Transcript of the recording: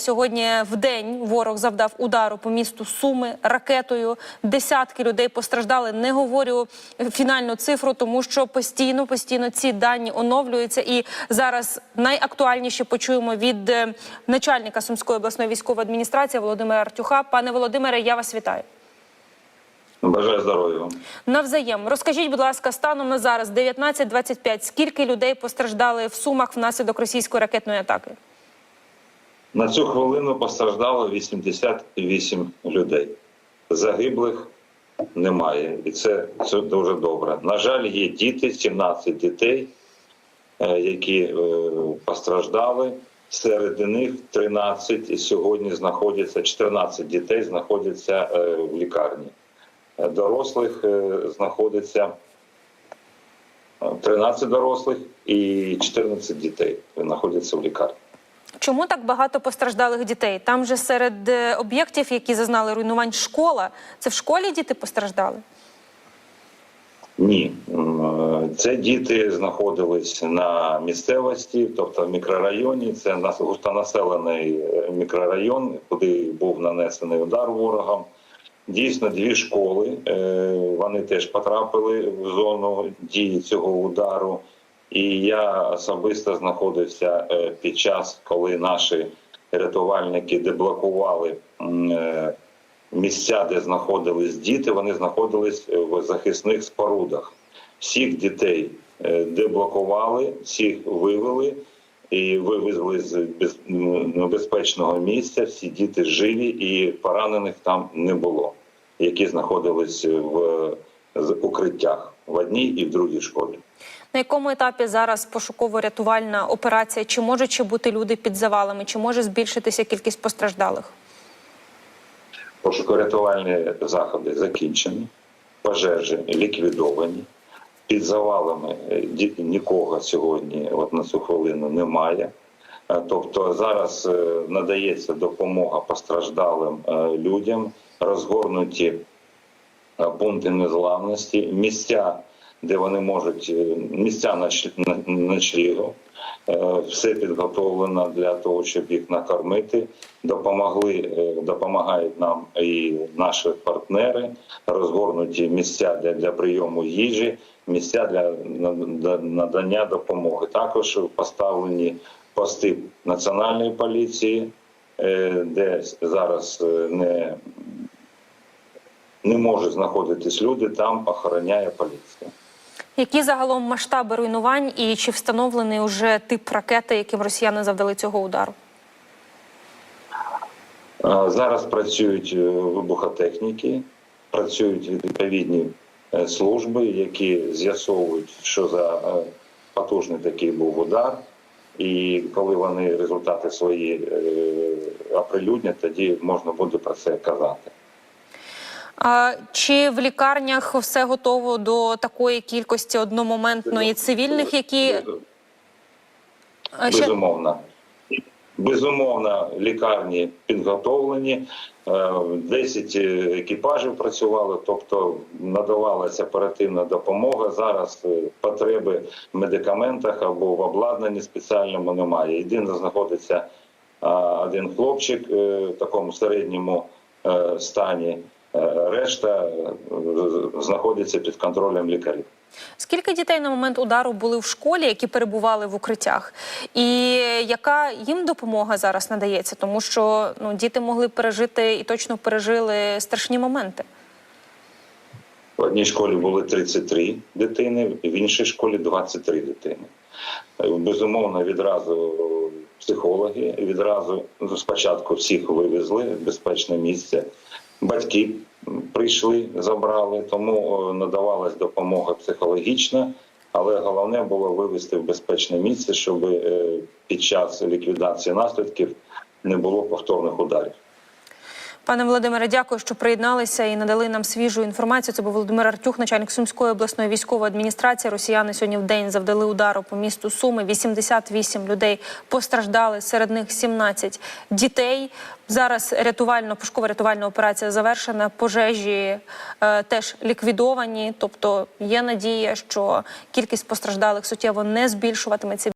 Сьогодні в день ворог завдав удару по місту Суми ракетою. Десятки людей постраждали. Не говорю фінальну цифру, тому що постійно, постійно ці дані оновлюються. І зараз найактуальніше почуємо від е, начальника Сумської обласної військової адміністрації Володимира Артюха. Пане Володимире, я вас вітаю. Бажаю здоров'я вам. Навзаєм розкажіть, будь ласка, станом на зараз 19.25, Скільки людей постраждали в Сумах внаслідок російської ракетної атаки? На цю хвилину постраждало 88 людей. Загиблих немає, і це, це дуже добре. На жаль, є діти, 17 дітей, е, які е, постраждали. Серед них 13 і сьогодні знаходяться 14 дітей знаходяться е, в лікарні. Е, Дорослих е, знаходиться е, 13 дорослих і 14 дітей знаходяться в лікарні. Чому так багато постраждалих дітей? Там же серед е, об'єктів, які зазнали руйнувань, школа. Це в школі діти постраждали? Ні, е, це діти знаходились на місцевості, тобто в мікрорайоні. Це нас- густонаселений е, мікрорайон, куди був нанесений удар ворогом. Дійсно, дві школи вони теж потрапили в зону дії цього удару. І я особисто знаходився е, під час, коли наші рятувальники деблокували е, місця, де знаходились діти, вони знаходились в захисних спорудах. Всіх дітей е, деблокували, всіх вивели і вивезли з небезпечного місця. Всі діти живі і поранених там не було, які знаходились в укриттях в одній і в другій школі. На якому етапі зараз пошуково-рятувальна операція? Чи можуть ще бути люди під завалами? Чи може збільшитися кількість постраждалих? Пошуково-рятувальні заходи закінчені, пожежі ліквідовані. Під завалами е, нікого сьогодні, от на цю хвилину, немає. Е, Тобто зараз е, надається допомога постраждалим людям, розгорнуті пункти незламності, місця, де вони можуть е, місця на- ночлігу. Е, Все підготовлено для того, щоб їх накормити. Допомогли, е, допомагають нам і наші партнери, розгорнуті місця для, для прийому їжі, місця для надання допомоги. Також поставлені пости національної поліції, де зараз не, не можуть знаходитись люди, там охороняє поліція. Які загалом масштаби руйнувань і чи встановлений уже тип ракети, яким росіяни завдали цього удару? Зараз працюють е, вибухотехніки, працюють відповідні е, служби, які з'ясовують, що за е, потужний такий був удар. І коли вони результати свої оприлюднять, тоді можна буде про це казати. А чи в лікарнях все готово до такої кількості одномоментної цивільних, які Безумовно. Безумовно, лікарні підготовлені, е, 10 екіпажів працювало, тобто надавалася оперативна допомога. Зараз е, потреби в медикаментах або в обладнанні спеціальному немає. Єдине знаходиться один хлопчик е, в такому середньому е, стані. Е, Решта е, знаходиться під контролем лікарів. Скільки дітей на момент удару були в школі, які перебували в укриттях? І яка їм допомога зараз надається? Тому що ну, діти могли пережити і точно пережили страшні моменти. В одній школі були 33 дитини, в іншій школі 23 дитини. Е, Безумовно, відразу психологи, відразу спочатку всіх вивезли в безпечне місце. Батьки прийшли, забрали, тому е, надавалась допомога психологічна, але головне було вивести в безпечне місце, щоб е, під час ліквідації наслідків не було повторних ударів. Пане Володимире, дякую, що приєдналися і надали нам свіжу інформацію. Це був Володимир Артюх, начальник Сумської обласної військової адміністрації. Росіяни сьогодні в день завдали удару по місту Суми. 88 людей постраждали, серед них 17 дітей. Зараз рятувально пошукова рятувальна операція завершена. Пожежі е, теж ліквідовані. Тобто є надія, що кількість постраждалих суттєво не збільшуватиметься.